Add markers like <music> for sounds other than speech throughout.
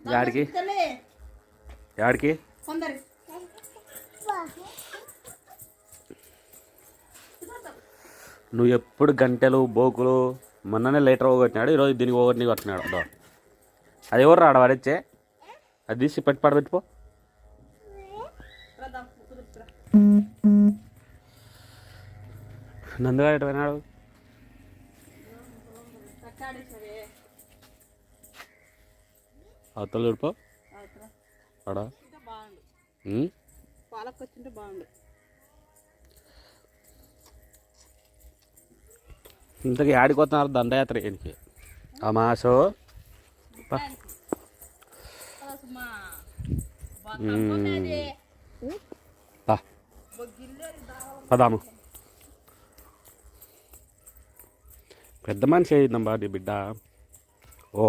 యాడికి? యాడికి? నువ్వు ఎప్పుడు గంటలు బోకులు మొన్ననే లీటర్ పోగొట్టినాడు ఈరోజు దీనికి పోగొట్టి కొట్టినాడు అదో అది ఎవరు రాడు వాడిచ్చే అది తీసి పెట్టి పడబెట్టిపో నందుగాడు ఎటు పోయినాడు? అవతల చూడిపో అడా. బాగుండు. ఉమ్? పాలకు వచ్చింటే బాగుండు. ఇంతకీ ఆడిపోతున్నారు దండయాత్ర ఈయనకి. ఆ మాసో. పదాము. పెద్ద మనిషి అయిందమ్మా నీ బిడ్డ. ఓ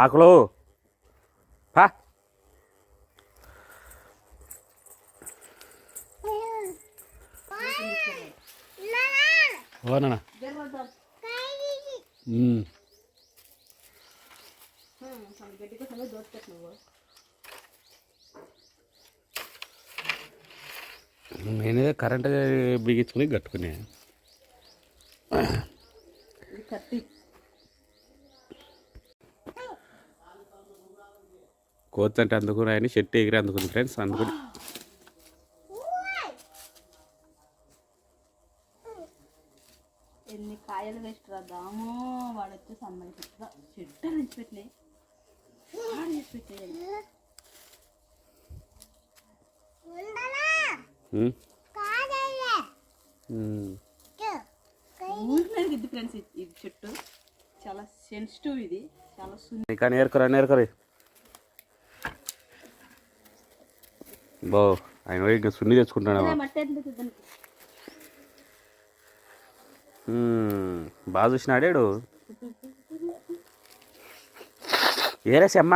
ఆకులు. ఓ నాన్న కరెంట్ బిగించుకుని కట్టుకునే. ఇది కత్తి కోచ్ అంటే అందుకుని ఆయన ఎగిరి అందుకుంది ఫ్రెండ్స్ అందుకుని ఎన్ని కాయలు వేస్ట్ రాదాము వాడు వచ్చేసి అమ్మాయి చెట్టు చెట్టు నుంచి పెట్టినాయి. వాడు. ఊరికి ఇది ఫ్రెండ్స్ ఇది చెట్టు. చాలా సెన్సిటివ్ ఇది. చాలా సున్ని ఇంకా నేర్కరా నేర్కరి. బో ఆయన సున్ని తెచ్చుకుంటాడు? బాగా చూసినాడాడు ఏరేసి అమ్మ.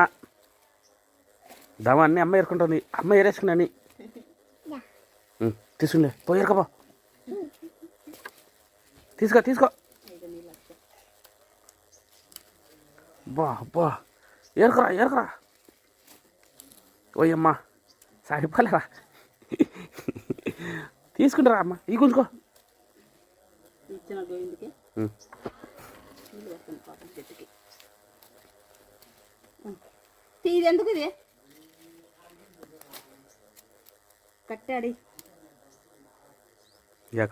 దమ అన్ని అమ్మ ఏరుకుంటుంది. అమ్మ ఏరేసుకున్నాని తీసుకుండే పో తీసుకో తీసుకో. బా బా ఏరుకురా ఏరుకురా. ఓయమ్మా సరిపోలేరా తీసుకుంటారా అమ్మ? ఈ గుంజుకో. ఇచ్చిన గోవిందుకి. నీళ్ళు పాపం చెట్టుకి. ఇది ఎందుకు ఇది? కట్టాడి.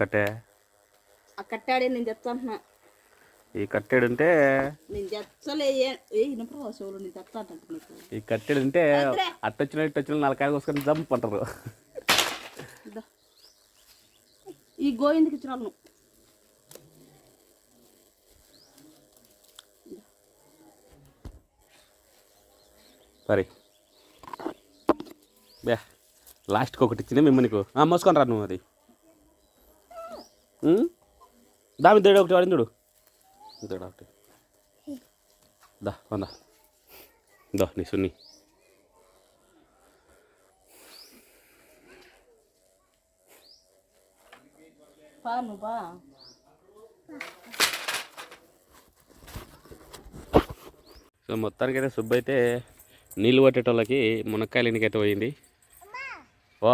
కట్టే. ఆ కట్టాడి నేను చెప్తాంటున్నా. ఈ కట్టెడు ఉంటే నేను చెచ్చలే ఏ ఇనప్పుడు చెవులు నేను ఈ కట్టెడు ఉంటే అట్టొచ్చిన ఇటు వచ్చిన నలకాయ కోసుకొని జంప్ అంటారు. ఈ గోవిందుకి ఇచ్చిన సరే బే లాస్ట్కి ఒకటి ఇచ్చింది మిమ్మల్ని మోసుకొని రా నువ్వు అది? దామి దేడు ఒకటి వాడింది చూడు. దేడు ఒకటి. దా వందా దో నీ సున్ని. సో మొత్తానికి అయితే సుబ్బు అయితే నీళ్ళు పట్టేటోళ్ళకి మునక్కాయలు ఎన్నికైతే పోయింది? ఓ.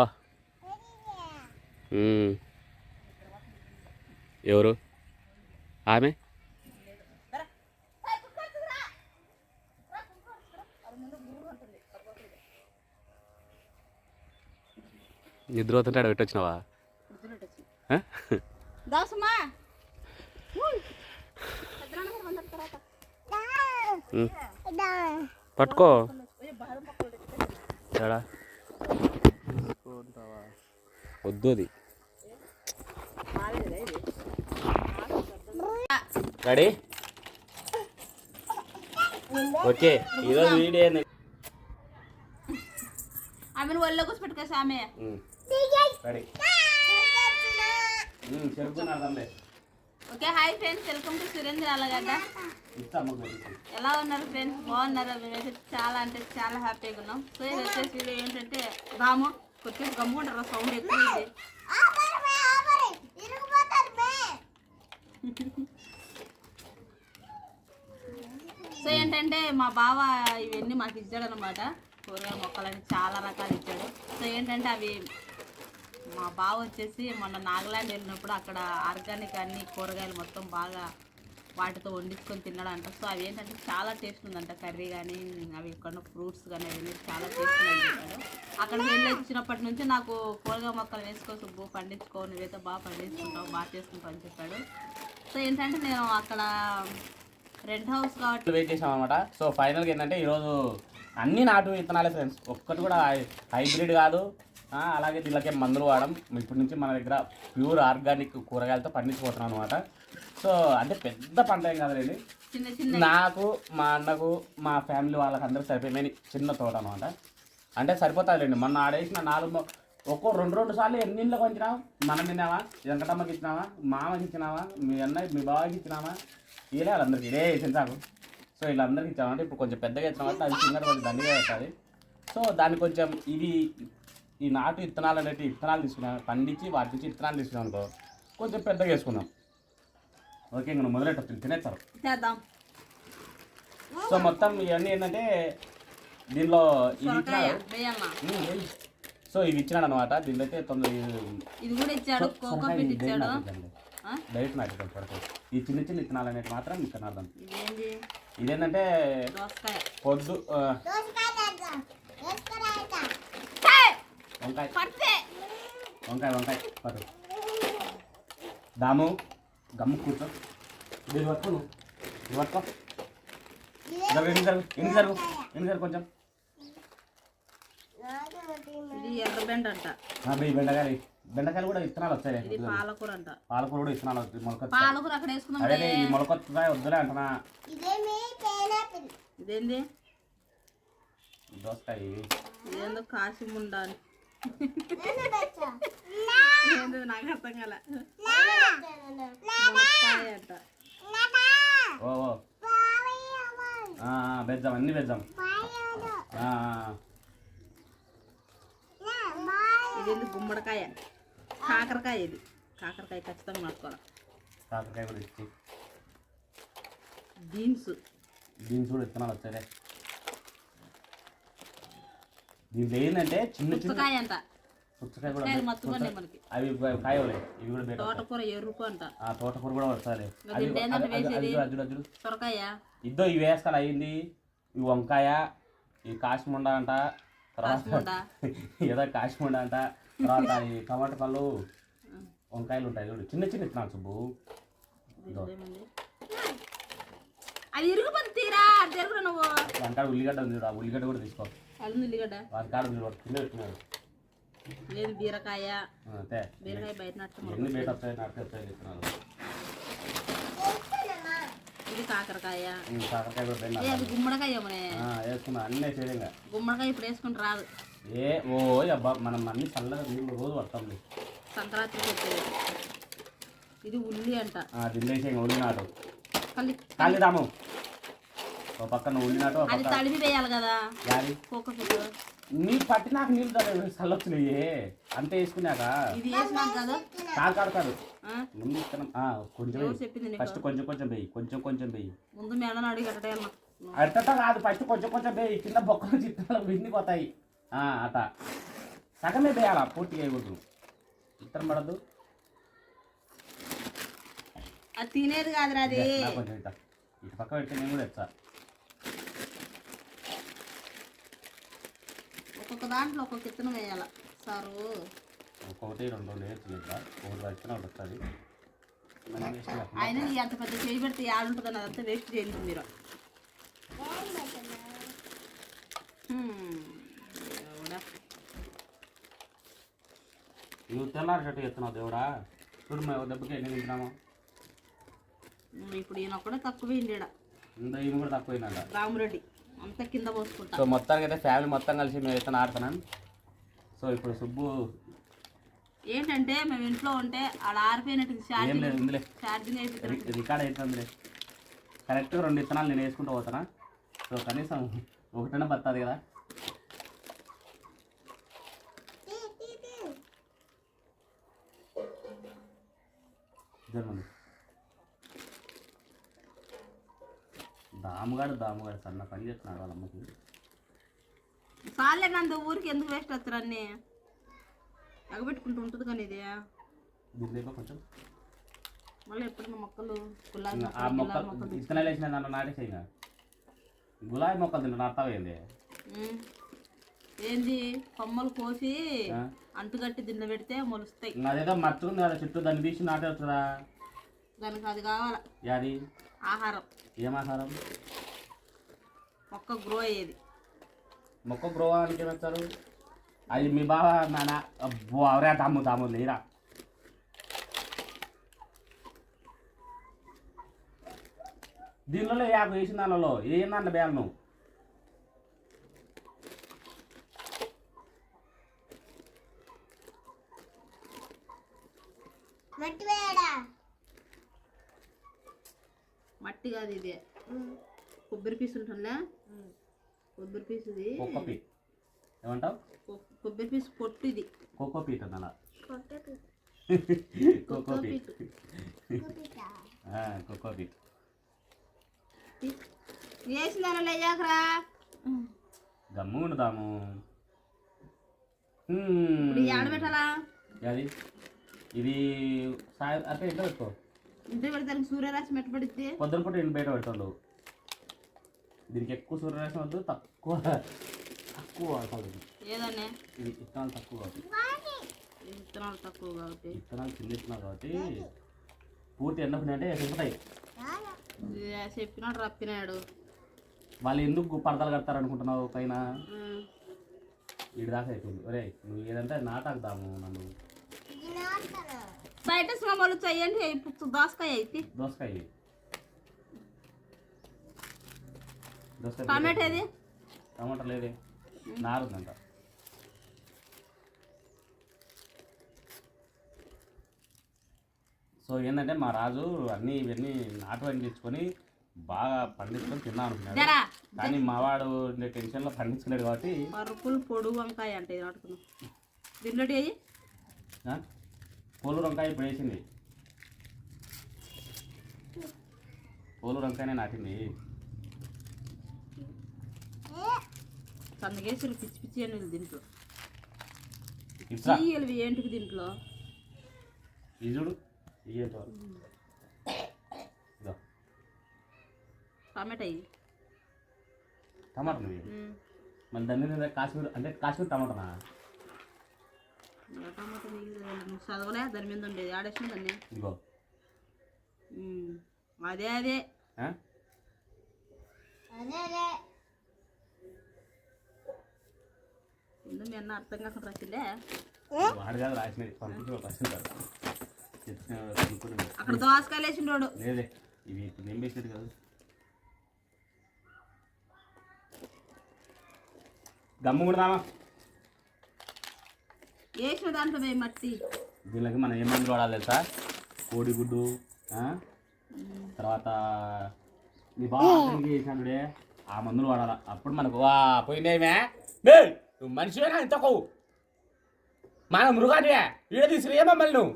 ఎవరు? ఆమె? నిద్ర అవుతుంటే ఆడ పెట్టొచ్చినావా. పట్టుకో. ఎడా వద్దు అది రెడీ ఓకే ఈరోజు వీడియో? ఆమెను ఒళ్ళో కూర్చో పెట్టుకోసి ఆమె. రెడీ ఉమ్, చెరుకు నాదంలే. Okay hi friends welcome to Surendra Alagadda. ఎలా ఉన్నారు ఫ్రెండ్స్? బాగున్నారు? మేమైతే చాలా అంటే చాలా హ్యాపీగా ఉన్నాం. సో ఇది వచ్చేసి వీడియో ఏంటంటే రాము కొద్దిగా గమ్ముంటారు సౌండ్ ఎక్కువ సో ఏంటంటే మా బావ ఇవన్నీ మాకు ఇచ్చాడు అనమాట కూరగాయ మొక్కలని చాలా రకాలు ఇచ్చాడు. సో ఏంటంటే అవి మా బావ వచ్చేసి మొన్న నాగాలాండ్ వెళ్ళినప్పుడు అక్కడ ఆర్గానిక్ అన్ని కూరగాయలు మొత్తం బాగా వాటితో వండించుకొని తిన్నాడంట. సో అవి ఏంటంటే చాలా టేస్ట్ ఉందంట. కర్రీ కానీ అవి కొన్న ఫ్రూట్స్ కానీ అవన్నీ చాలా టేస్ట్ ఉందంటాడు అక్కడికి వెళ్ళి వచ్చినప్పటి నుంచి నాకు కూరగాయ మొక్కలు వేసుకో సుబ్బు పండించుకో నువ్వైతే బాగా పండించుకుంటావు బాగా చేసుకుంటావు అని చెప్పాడు. సో ఏంటంటే నేను అక్కడ రెంట్ హౌస్ కాబట్టి వెయిట్ చేసాం అనమాట సో ఫైనల్గా ఏంటంటే ఈరోజు అన్ని నాటు విత్తనాలే ఫ్రెండ్స్. ఒక్కటి కూడా హైబ్రిడ్ కాదు. అలాగే దీనికే మందులు వాడడం. ఇప్పటి నుంచి మన దగ్గర ప్యూర్ ఆర్గానిక్ కూరగాయలతో పండించిపోతున్నాం అనమాట సో అంటే పెద్ద పంట ఏం కాదులేండి. చిన్న చిన్న నాకు మా అన్నకు మా ఫ్యామిలీ వాళ్ళకి అందరికి సరిపోయిన చిన్న తోట అనమాట అంటే సరిపోతుందిలేండి. మొన్న ఆడేసిన నాలుగు ఒక్కో రెండు రెండు సార్లు ఎన్ని ఇంట్లోకి వచ్చినావా మనం తిన్నావా? వెంకటమ్మకి ఇచ్చినావా? మామకి ఇచ్చినావా? మీ అన్నయ్య మీ బావకి ఇచ్చినావా? ఇలా వాళ్ళందరికీ. ఇదే వేసింది సో వీళ్ళందరికీ ఇచ్చామంటే ఇప్పుడు కొంచెం పెద్దగా ఇచ్చాం కాబట్టి అది చిన్నగా కొంచెం దండిగా అవుతుంది సో దాన్ని కొంచెం ఇవి ఈ నాటు విత్తనాలు అనేవి విత్తనాలు తీసుకున్నాం పండించి వాటి నుంచి విత్తనాలు తీసుకున్నాం అనుకో కొంచెం పెద్దగా వేసుకున్నాం ఓకే ఇంకా నువ్వు మొదలెట్టచ్చు తినేస్తారు. సో మొత్తం ఇవన్నీ ఏంటంటే దీనిలో ఇచ్చినాడు. వెయ్యి. సో ఇవి ఇచ్చినాడు అనమాట దీనిలో అయితే తొందర ఇది కూడా ఇచ్చాడు కోకోపీట్ ఇచ్చాడు. ఆ? డైరెక్ట్ నాటుకోండి సొరకాయ. ఈ చిన్న చిన్న విత్తనాలు అనేవి మాత్రం విత్తనాలు ఇదేంటి? ఇదేంటంటే దోసకాయ. పొద్దు! వంకాయ. వంకాయ వంకాయ. పట్టు. దాము గమ్ము కూర్చో. ఇది పట్టుకో నువ్వు. ఇది పట్టుకో ఎన్ని జరుగు ఎన్ని జరుగు ఎన్ని కొంచెం? బెండకాయలు. బెండకాయలు కూడా విత్తనాలు వచ్చాయి ఇది పాలకూర అంట. పాలకూర కూడా విత్తనాలు వస్తాయి. మొలకొత్త. పాలకూర అక్కడ వేసుకుందాం అదే ఈ మొలకొత్తగా వద్దులే అంటున్నా. ఇదేంది? దోసకాయ. ఇదేందో కాశీముండ అని. ఏందో నాకు అర్థం కాల. అంట ఓ. ఓ వేద్దాం అన్ని ఆ. ఇదేంది గుమ్మడికాయ? కాకరకాయ ఇది. కాకరకాయ ఖచ్చితంగా నాటుకోవాలి. కాకరకాయ కూడా ఇచ్చి. బీన్స్. దీనికి కూడా విత్తనాలు వచ్చాయి దీంట్లో ఏంటంటే చిన్న చిన్న పుచ్చకాయ అంట. పుచ్చకాయ కూడా పుచ్చకాయలు మత్తుకున్నాయి మనకి. అవి కాయవలే ఇవి కూడా బయట తోటకూర ఎరుపు అంట. ఆ తోటకూర కూడా వస్తాయి దీంట్లో ఏంటంటే వేసేది? సొరకాయ? ఇద్దో ఇవి వేస్తాను అయింది ఈ వంకాయ ఈ కాశ్ముండ అంట తర్వాత ఏదో కాశ్ముండ అంట తర్వాత <laughs> ఈ టమాటా పళ్ళు వంకాయలు ఉంటాయి చూడు. చిన్న చిన్న ఇస్తున్నాను సుబ్బు. ఇదో అది ఇరుగుపోతుంది తీరా అది తిరుగురా నువ్వు. ఉల్లిగడ్డ ఉంది చూడు ఆ ఉల్లిగడ్డ కూడా తీసుకో. ఉల్లిగడ్డ లేదు బీరకాయ. బీరకాయ బయట ఇది కాకరకాయ. అది గుమ్మడికాయ ఏమోనే వేసుకున్నా అన్నీ చేయలేంగా గుమ్మడికాయ ఇప్పుడు వేసుకుని రాదు. ఏ ఓ అబ్బా మనం అన్ని చల్లగా నీళ్ళు రోజు పడతాం వచ్చేది ఇది ఉల్లి అంట. దీనిలో వేసే ఉల్లి నాటు. కల్లి కాలిదాము ఓ పక్కన ఉల్లి నాటు ఓ అది తడిపి వేయాలి కదా. యాది నీ పట్టి నాకు నీళ్ళు తగ్గ చల్లొచ్చినాయి. అంతే వేసుకున్నాక ఇది వేసినాం కదా. కాదు కాదు కాదు? ముందు కొంచెం ఫస్ట్ కొంచెం కొంచెం వెయ్యి కొంచెం కొంచెం వెయ్యి ముందు మేడని అడిగి అట్ట కాదు ఫస్ట్ కొంచెం కొంచెం వెయ్యి కింద బొక్కలు చిత్రాలు విండిపోతాయి ఆ, అట. సగమే వేయాలా? పూర్తిగా వేయకూడదు. ఇత్తనం పడద్దు. అది తినేది కాదురా అది. నాకు కొంచెం ఇటు పక్క పెడితే నేను కూడా ఎత్తా ఒక్కొక్క దాంట్లో ఒక్కొక్క ఇత్తనం వేయాల. సారు. ఒక్కొక్కటి రెండు వచ్చిన ఒకటి వస్తుంది. ఆయన అంత పెద్ద చేయి పెడితే ఆడుంటుంది అదంతా వేస్ట్ చేయండి మీరు. నువ్వు తెల్లారి చెట్టు ఎత్తున్నావు దేవుడా. చూడు మేము దెబ్బకి ఎన్ని తింటున్నాము. ఇప్పుడు ఈయన ఒక్కడే తక్కువ ఈమె కూడా తక్కువైందంట రామురెడ్డి. అంతా కింద పోసుకుంటా. సో మొత్తానికి అయితే ఫ్యామిలీ మొత్తం కలిసి మేము అయితే ఆడుతున్నాం. సో ఇప్పుడు సుబ్బు ఏంటంటే మేము ఇంట్లో ఉంటే ఆడ ఆరిపోయినట్టు ఏం ఛార్జింగ్ లేదు ఇందులే. ఛార్జింగ్ అయిపోతుంది. రి- రికార్డ్ అవుతుందిలే కరెక్ట్గా రెండు విత్తనాలు నేను వేసుకుంటూ పోతానా సో కనీసం ఒకటైనా బతుంది కదా. జరగండి దాముగాడు దాముగాడు సన్న పని చేస్తున్నాడు వాళ్ళ అమ్మకి. సాలే నందు ఊరికి ఎందుకు వేస్ట్ వస్తారు అన్ని? ఎగబెట్టుకుంటూ ఉంటుంది కానీ ఇది. దీంట్లో కొంచెం. మళ్ళీ ఎప్పుడైనా మొక్కలు గులాబీ ఆ మొక్క విత్తనాలు వేసిన దాంట్లో నాటేసే ఇంకా. గులాబీ మొక్కలు తింటా నాటావేంది. ఏంది? కొమ్మలు కోసి? అంటుగట్టి దిండ పెడితే మొలుస్తాయి. అదేదో మర్చుకుంది కదా చుట్టూ దాన్ని తీసి నాటేస్తుందా దానికి అది కావాల యాది? ఆహారం. ఏం ఆహారం మొక్క గ్రో అయ్యేది. మొక్క గ్రోవానికి ఏమవుతారు అది మీ బావ నాన్న అబ్బో అవరే తాము తాము లేరా? దీనిలో యాభై వేసిన దానిలో ఏందంట బేలను మట్టి కాదు ఇది. కొబ్బరి పీసు ఉంటుందా కొబ్బరి పీసు. ఇది ఏమంటావు కొబ్బరి పీసు పొట్టు ఇది. కోకో పీట్ అన్న కోకో పీట్ కోకో పీట్ వేసిన దానిలో లేయాకరా గమ్ము ఉండుదాము ఇప్పుడు ఆడబెట్టాలా? అది ఇది సాయ అంటే ఇంట్లో పెట్టుకో? ఇంటి పెడతానికి సూర్యరాశి మెట్టబడితే పొద్దున పూట ఇంటి బయట పెడుతుండు దీనికి ఎక్కువ సూర్యరశ్మి వద్దు తక్కువ తక్కువ ఇది. ఏదనే? ఇది విత్తనాలు తక్కువ కాబట్టి. విత్తనాలు తక్కువ కాబట్టి. విత్తనాలు చిన్న విత్తనాలు కాబట్టి పూర్తి చెప్పుతాయి ఇది చెప్పినాడు రప్పినాడు. వాళ్ళు ఎందుకు పడతలు కడతారు అనుకుంటున్నావు పైన. ఇటు దాకా అయిపోయింది. ఒరే నువ్వు ఏదంటే నాటాకుదాము నన్ను. బయట శ్రమలు చెయ్యండి ఇప్పుడు దోసకాయ అయితే దోసకాయ టమాటా ఏది టమాటా లేదే నారుందంట సో ఏంటంటే మా రాజు అన్నీ ఇవన్నీ నాటు పండించుకొని బాగా పండించుకొని తిన్నాం అనుకున్నాడు కానీ మావాడు టెన్షన్లో పండించలేడు కాబట్టి పరుపులు పొడుగు వంకాయ అంటే ఇది పోలు వంకాయ ఇప్పుడు వేసింది పోలు వంకాయనే నాటింది. సన్నగేసులు పిచ్చి పిచ్చి అని దీంట్లో. చీయలు ఏంటివి దీంట్లో. ఇది చూడు ఇయ్యేటో ఇదో. టమాటా టమాటా. మళ్ళీ దాని మీద కాశ్మీర్ అంటే కాశ్మీర్ టమాటానా? నువ్వు చదవలే దాని మీద ఉండేది ఆడేసిన దాన్ని ఇదిగో ఉమ్. అదే అదే ఆ? ఎందుకు మీ అన్న అర్థం కాకుండా రాసిందే వాడు కాదు రాసినది పంపించి రాసింది కాదు చెప్తున్నా కొనుక్కుని అక్కడ దోసకాయలు వేసిండోడు లేదే ఇవి ఇప్పుడు నింపేసేది కాదు గమ్ము కొడదామా వేసిన దాంట్లో పోయి మట్టి? దీనికి మనం ఏం మందులు వాడాలి తెలుసా? కోడిగుడ్డు? తర్వాత నీ బాగా చేసినాడుడే ఆ మందులు వాడాలా. అప్పుడు మనకు వా పోయిందేమే బే నువ్వు మనిషివేనా? ఇంత కొవ్వు. మన మృగానివే. ఈడ తీసుకుని ఏమో మళ్ళీ నువ్వు?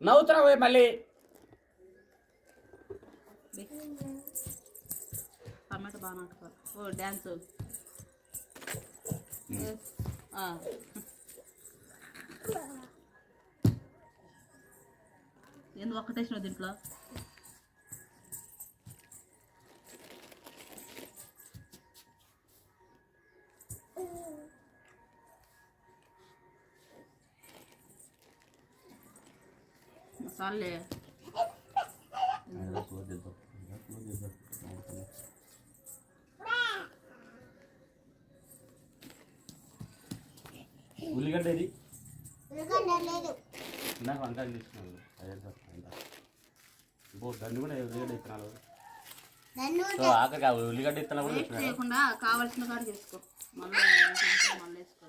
నవ్వుతున్నావు మళ్ళీ? టమాటా బాగా నాటుకోవాలి. ఓ డ్యాన్స్. ఎందుకు ఒక్కటేసినావు దీంట్లో? మసాలే ఉల్లిగడ్డ ఇది. ఇందాక వంట తీసుకున్నాను అదే సార్ వంట ఇంకో దాన్ని కూడా ఉల్లిగడ్డ ఇస్తున్నాను సో ఉల్లిగడ్డ ఇస్తున్నా కూడా చేయకుండా కావాల్సిన కాడ చేసుకో. మళ్ళీ మళ్ళీ వేసుకో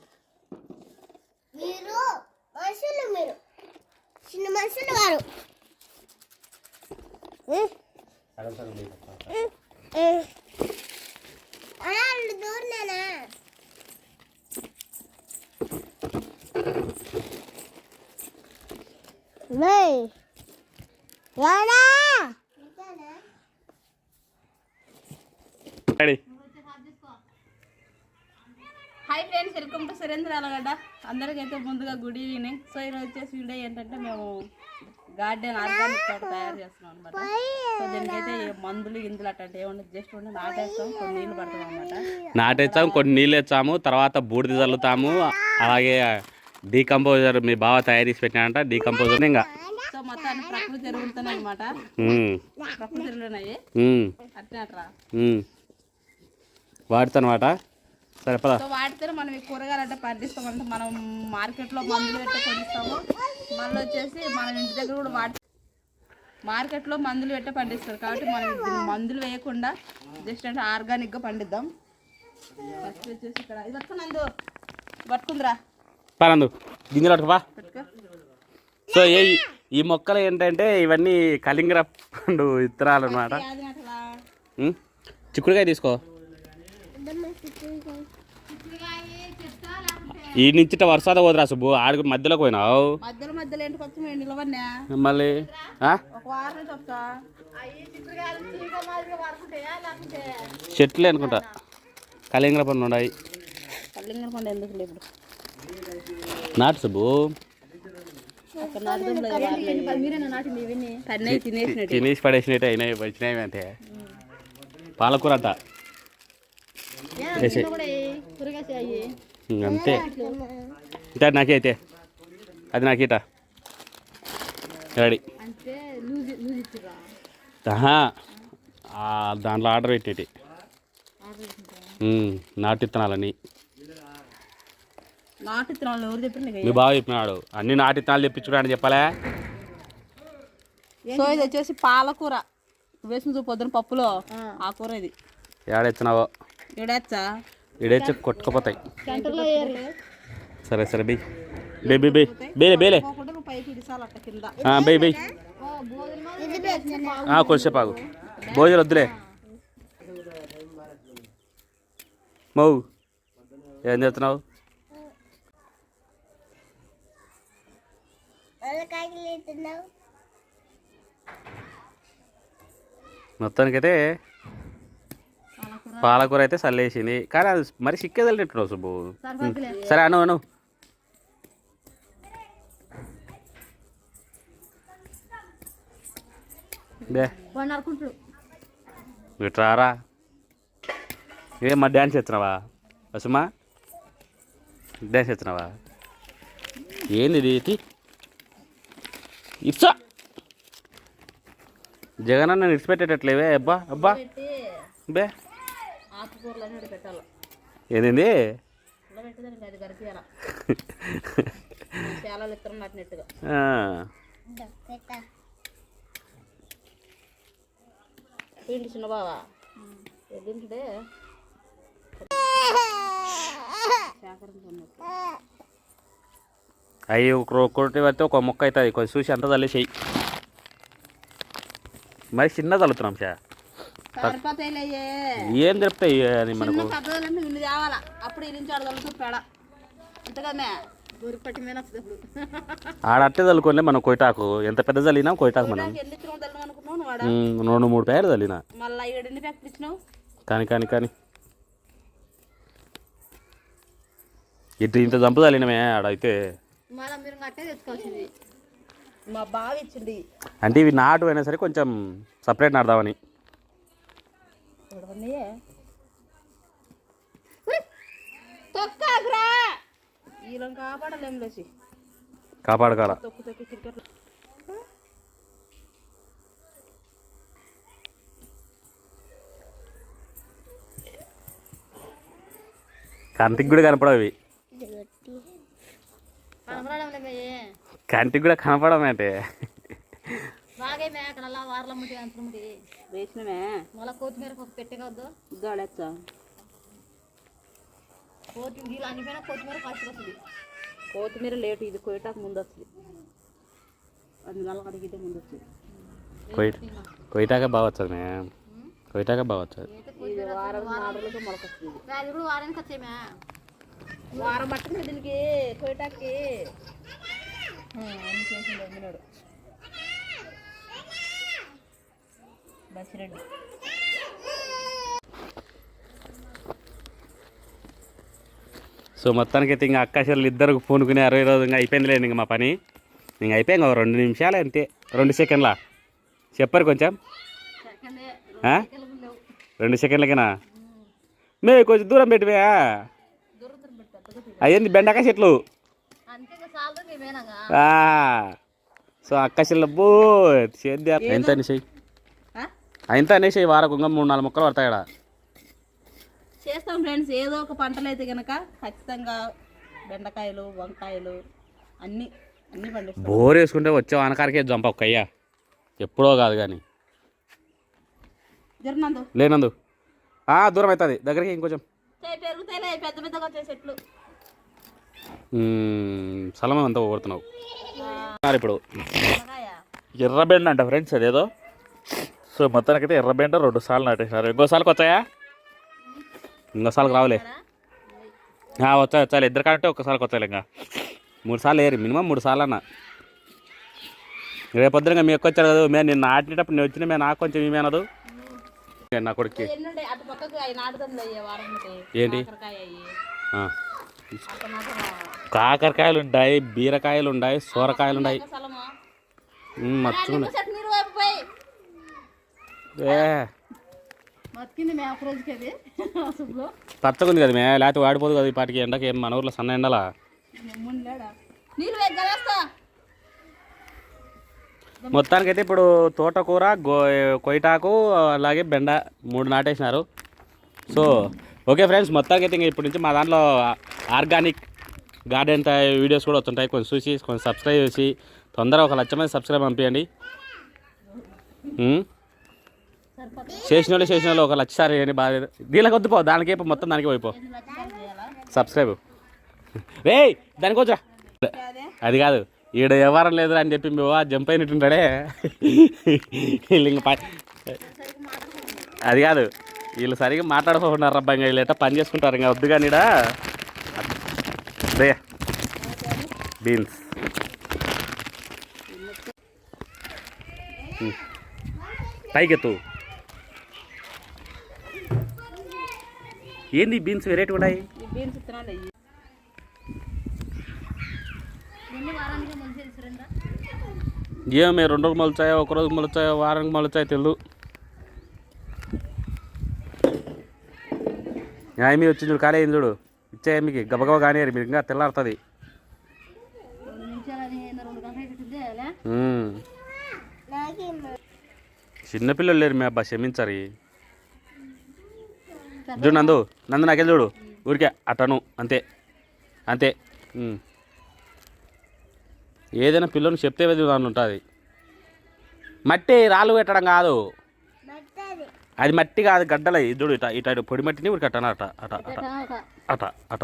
మీరు మనుషులు మీరు. చిన్న మనుషులు వారు రాడా ready hi friends welcome to Surendra Alagadda అందరికైతే ముందుగా గుడ్ ఈవినింగ్ సో ఈరోజు వచ్చేసి వీడియో ఏంటంటే మేము గార్డెన్ ఆర్గానిక్ తోట తయారు చేస్తున్నాం అనమాట సో దీనికైతే మందులు ఇందులు అట్లాంటి ఏమన్నా జస్ట్ ఉండి నాటేస్తాం కొన్ని నీళ్ళు పడతాం అనమాట నాటేస్తాము కొన్ని నీళ్ళు వేస్తాము తర్వాత బూడిద చల్లుతాము అలాగే డీకంపోజర్ మీ బావ తయారు చేసి పెట్టినాడంట డీకంపోజర్ ఇంకా. సో మొత్తాన్ని ప్రకృతి అనమాట ఉమ్, ప్రకృతి ఉమ్. వాడుతానమాట. సరే పద. వాటితో మనం ఈ కూరగాయలు అంటే పండిస్తామంటే మనం మార్కెట్లో మందులు పెట్టి పండిస్తాము. మళ్ళీ వచ్చేసి మనం ఇంటి దగ్గర కూడా వాటి మార్కెట్లో మందులు పెట్టి పండిస్తారు. కాబట్టి మనం మందులు వేయకుండా జస్ట్ అంటే ఆర్గానిక్గా పండిద్దాం. ఫస్ట్ వచ్చేసి ఇక్కడ. ఇది పట్టుకున్నందు పట్టుకుందిరా. పనందు. గింజలు పట్టుకుపా పెట్టుకో. సో ఏ ఈ మొక్కలు ఏంటంటే ఇవన్నీ కలింగర పండు విత్తనాలు అనమాట చిక్కుడుకాయ తీసుకో. ఈ నుంచి వర్షాద పోదురా సుబ్బు ఆడికి మధ్యలోకి పోయినావు. మధ్యలో మధ్యలో ఏంటి కొంచెం నిలవన్నా? మళ్ళీ ఆ? ఒక వారం నుంచి వస్తా. చెట్లే అనుకుంటా. కలింగర పండు ఉన్నాయి. నాటు సుబ్బు. తినేసి పడేసినట్టు అయినాయి వచ్చినాయి అంటే పాలకూర అంట అంతే. ఇంకా నాకే అయితే. అది నాకేట రెడీ. దాంట్లో ఆర్డర్ పెట్టేటి. నాటు విత్తనాలని. నాటు విత్తనాలు ఎవరు చెప్పారు నీకు మీ బావ చెప్పినాడు. అన్ని నాటు విత్తనాలు తెప్పించుకోవడానికి చెప్పాలే? సో ఇది వచ్చేసి పాలకూర. వేసిన చూపు పొద్దున పప్పులో ఆ. కూర ఇది. ఏడెత్తున్నావో? ఏడేచ్చా? ఈడేచ్చి కొట్టుకుపోతాయి. సరే సరే బై. బే బే బే. బేలే బేలే. Bye bye. ఆ, కొంచెంసేపు ఆగు. భోజనం వద్దులే. మౌ ఏం చేస్తున్నావు? తిన్నావు మొత్తానికైతే పాలకూర. అయితే చల్లేసింది. కానీ అది మరి సిక్కే తల్లినట్టున్నావు సుబ్బు సరే అను అను. బే. ఇటు రారా. ఇదే మా డ్యాన్స్ చేస్తున్నావా? వసుమా? డ్యాన్స్ చేస్తున్నావా? ఏంది ఇది? ఇప్సా జగన్ అన్న ఇడిచిపెట్టేటట్లేవే అబ్బా అబ్బా. బే. పెట్టాలి ఏంది పిండి చిన్న బావా అవి ఒక ఒక్కటి పడితే ఒక మొక్క అవుతుంది కొంచెం చూసి అంతా చల్లేసేయి మరి చిన్న చా సరిపోతాయిలయ్యే ఏం దొరుకుతాయి అని మనకు అప్పుడు ఆడట్టే చల్లుకోలే మనం కొయిటాకు ఎంత పెద్ద చల్లినా కొయిటాకు మనం ఆడ రెండు మూడు పేరు చల్లిన కానీ కానీ కానీ ఇటు ఇంత చంపు చల్లినమే ఆడైతే మళ్ళీ మీరు అట్టే తెచ్చుకోవాల్సింది. మా బావ ఇచ్చింది. అంటే ఇవి నాటు అయినా సరే కొంచెం సపరేట్ నాడదామని కాపాడలేం లేచి తొక్కు తొక్కి క్రికెట్. కంటికి కూడా కనపడవు ఇవి కంటికి కూడా కనపడమే అంటే వేసినమే మళ్ళీ కొత్తిమీర పెట్టగవద్దు గాడెచ్చా? కొత్తిమీర అనిపోయినా కొత్తిమీర ఫస్ట్ వస్తుంది. కొత్తిమీర లేటు ఇది కొయ్యటాకు ముందు వస్తుంది. అది నల్ల కడిగితే ముందు వస్తుంది. కొయ్య కొయ్యటాక బాగా వచ్చామే కొయ్యటాక బాగా వచ్చాది. ఇది వారం నాలుగులకి మొలకొస్తుంది వారానికి వచ్చేమే వారం పట్టింది దీనికి కొయ్యటాకి సో మొత్తానికి అయితే సో మొత్తానికైతే ఇంకా అక్క ఇద్దరు పూనుకునే అరవై రోజు ఇంకా అయిపోయింది ఇంకా మా పని. ఇంకా అయిపోయి ఒక రెండు నిమిషాలు అంతే. రెండు సెకండ్లా? చెప్పరు కొంచెం. రెండు సెకండ్లకేనా? మే కొంచెం దూరం పెట్టివే అయ్యింది బెండకాయ చెట్లు. సో అక్క చెల్లబ్బో చేద్దా ఎంత అనేసి? ఎంత అనేసి వారకు ఇంకా మూడు నాలుగు మొక్కలు పడతాయి. చేస్తాం ఫ్రెండ్స్ ఏదో ఒక పంటలు అయితే కనుక ఖచ్చితంగా బెండకాయలు వంకాయలు అన్నీ అన్నీ పండిస్తాం. బోర్ వేసుకుంటే వచ్చే వానకారికే జంప ఒక్కయ్యా ఎప్పుడో కాదు కానీ. లేనందు ఆ, దూరం అవుతుంది. దగ్గరికి ఇంకొంచెం. పెరుగుతాయిలే పెద్ద పెద్దగా వచ్చే చెట్లు. సలమం అంతా పోగొడుతున్నావు. ఇప్పుడు. ఎర్రబెండ అంట ఫ్రెండ్స్ అదేదో. సో మొత్తానికైతే ఎర్రబెండ రెండు సార్లు నాటేసినారు. ఇంకోసారికి వచ్చాయా? ఇంకోసారికి రావులే. వచ్చాయి వచ్చాయి ఇద్దరు కంటే ఒక్కసారికి వచ్చాయి ఇంకా. మూడు సార్లు ఏరి మినిమం మూడు సార్లు అన్న. రేపొద్దున మీ ఎక్కువ వచ్చారు కదా మేము నిన్న నాటినప్పుడు నేను వచ్చిన మేము నాకు కొంచెం ఏమేనదు నా వారానికి ఏంటి? కాకరకాయలు ఉంటాయి బీరకాయలు ఉన్నాయి సొరకాయలు ఉన్నాయి మచ్చుకున్నాయి పచ్చగుంది కదా మే లేకపోతే వాడిపోదు కదా ఈ పాటికి ఎండకి. ఏం మన ఊర్లో సన్న ఎండలా? మొత్తానికైతే ఇప్పుడు తోటకూర గో కొయిటాకు అలాగే బెండ మూడు నాటేసినారు. సో ఓకే ఫ్రెండ్స్ మొత్తానికైతే ఇంక ఇప్పటి నుంచి మా దాంట్లో ఆర్గానిక్ గార్డెన్ వీడియోస్ కూడా వస్తుంటాయి. కొంచెం చూసి కొంచెం సబ్స్క్రైబ్ చేసి తొందరగా ఒక లక్ష మంది సబ్స్క్రైబ్ పంపించండి చేసిన వాళ్ళు చేసిన వాళ్ళు ఒక లక్ష సారి చేయండి బాగా దీనికి వద్దుపో దానికే మొత్తం దానికి పోయిపో సబ్స్క్రైబ్ రే దానికి వచ్చా. అది కాదు ఈడ వ్యవహారం లేదు అని చెప్పి మేము జంప్ అయినట్టుంటాడే. వీళ్ళు ఇంక అది కాదు వీళ్ళు సరిగా మాట్లాడుకోకున్నారు రబ్బా ఇంకా వీళ్ళు పని చేసుకుంటారు ఇంకా వద్దు కానీ బీన్స్. పైకెత్తు. ఏంది బీన్స్ వెరైటీ ఉన్నాయి ఏమో రెండు రోజులు మొలుచాయో ఒక రోజు మొలుచాయో వారానికి మొలుచాయో తెలియదు ఏమి వచ్చింది చూడు ఖాళీ అయింది చూడు. ఇచ్చే మీకు గబగబ కానీ మీరు ఇంకా తెల్లారుతుంది. చిన్నపిల్లలు లేరు మీ అబ్బా క్షమించారు. చూడు నందు నందు నాకే చూడు. ఊరికే అటను అంతే. అంతే. ఏదైనా పిల్లలు చెప్తే దాని ఉంటుంది. మట్టి రాళ్ళు పెట్టడం కాదు. అది మట్టి కాదు గడ్డలే. చూడు ఇట ఇట పొడి మట్టిని ఊరికి అట్ట అట అట అట. అట అట.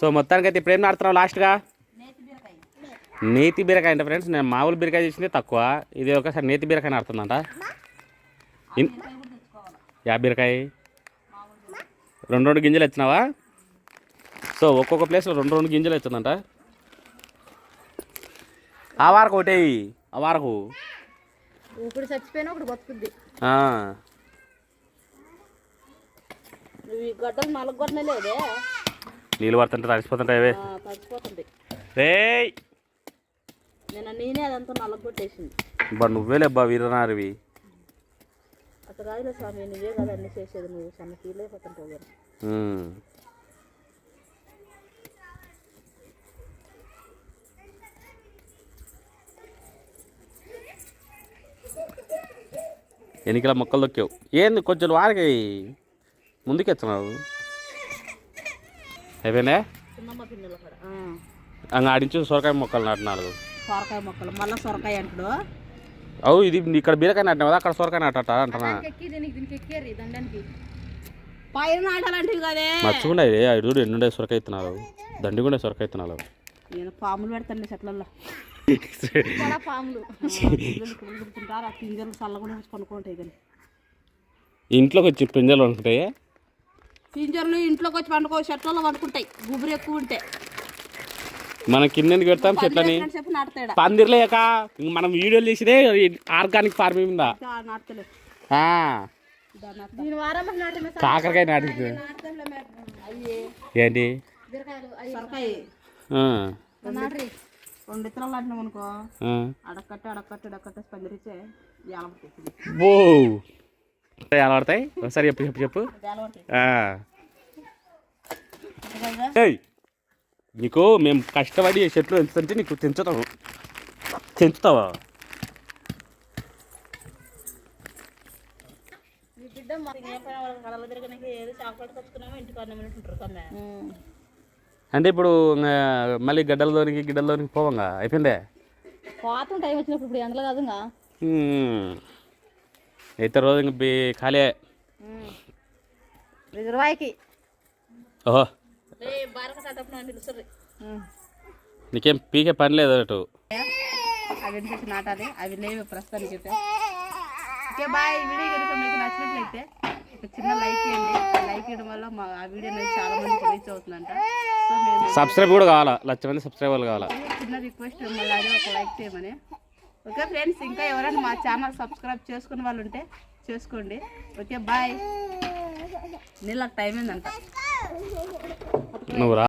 సో మొత్తానికైతే ఇప్పుడు ఏం నాడుతున్నావు లాస్ట్గా? నేతి బీరకాయ అంటే ఫ్రెండ్స్. నేను మామూలు బీరకాయ చేసిందే తక్కువ. ఇది ఒకసారి నేతి బీరకాయ నాడుతుందంట యా బీరకాయ. రెండు రెండు గింజలు ఎత్తినావా? సో ఒక్కొక్క ప్లేస్లో రెండు రెండు గింజలు ఎత్తుందంట. ఆ వారకు ఒకటి. ఆ వారకు. ఇప్పుడు చచ్చిపోయినా ఒకటి బతుకుద్ది. నువ్వు ఈ గడ్డలు నలగొట్టనే లేదే? నీళ్ళు పడుతుంటే తడిసిపోతుంటాయి అవే. ఆ, తడిచిపోతుంది రేయ్! నేను నేనే అదంతా నలగొట్టేసింది. బా నువ్వేలే బా వీరనారివి. అట్లా కాదులే స్వామి నువ్వే కదా అన్ని చేసేది నువ్వు సన్న ఫీల్ అయిపోతుంటావు ఎన్నికల మొక్కలు దొక్కావు ఏంది కొంచెం వారికి ముందుకెత్తున్నావు అయిపోయినా కూడా. ఆడించి సొరకాయ మొక్కలు నాటినారు. సొరకాయ మొక్కలు. మళ్ళీ సొరకాయ అంటాడు. అవు ఇది ఇక్కడ బీరకాయ నాటినా కదా అక్కడ సొరకాయ నాటట అంటున్నా. పైన నాటాలంటివి కదే. ఇది ఐదు ఎన్నుండే సొరకాయ ఇస్తున్నారు దండిగుండే సొరకాయ ఇస్తున్నారు నేను పాములు పెడతాను చెట్లలో <laughs> ఇంట్లోకి వచ్చి పింజలు అనుకుంటాయి పింజర్లు ఇంట్లోకి వచ్చి పండుకో చెట్లలో పండుకుంటాయి గుబురు ఎక్కువ ఉంటే. మనం కిందకి పెడతాం చెట్లని? పందిర్లేక మనం వీడియోలు తీసిదే ఆర్గానిక్ ఫార్మింగ్ ఉందా? నాటుతలే. ఆ, దీని వారం నాటమే కాకరకాయ నాటింది. ఏంటి? రెండు ఇత్తనాలు నాటినాం అనుకో. అడక్కట్టి అడక్కట్టి అడక్కట్టి ఓ ఎలా పడతాయి ఒకసారి చెప్పు చెప్పు చెప్పు. జాలపడుతుంది ఆ. ఏయ్ నీకు మేము కష్టపడి చెట్లు పెంచుతుంటే నీకు తెంచుతాము. తెంచుతావా? కళలు తిరగడానికి ఏదో చాక్లెట్ తెచ్చుకున్నామో ఇంటికి అన్నం కమ్మే. అంటే ఇప్పుడు ఇంకా మళ్ళీ గడ్డలలోనికి గిడ్డల్లోనికి పోవంగా? అయిపోయిందే? పోతం టైం వచ్చినప్పుడు ఇప్పుడు ఎండలు కాదు. అయితే రోజు ఇంక ఖాళీ. రిజర్వాయకి ఓహో. నీకేం పీకే పని లేదు అటు? అవి నాటాలి? అవి లేవు ప్రస్తుతానికి అయితే. Okay bye. ఈ వీడియో కనుక మీకు నచ్చినట్లయితే ఒక చిన్న లైక్ ఇవ్వండి. లైక్ ఇవ్వడం వల్ల మా ఆ వీడియో అనేది చాలా మందికి రీచ్ అవుతుందంట. సో మేము సబ్స్క్రైబ్ కూడా కావాలా? లక్ష మంది సబ్స్క్రైబర్లు కావాలా? చిన్న రిక్వెస్ట్ మళ్ళీ అదే ఒక లైక్ చేయమని. ఓకే ఫ్రెండ్స్ ఇంకా ఎవరైనా మా ఛానల్ సబ్స్క్రైబ్ చేసుకున్న వాళ్ళు ఉంటే చేసుకోండి. ఓకే బాయ్ నీళ్ళకి టైం ఏందంట నువ్వు రా.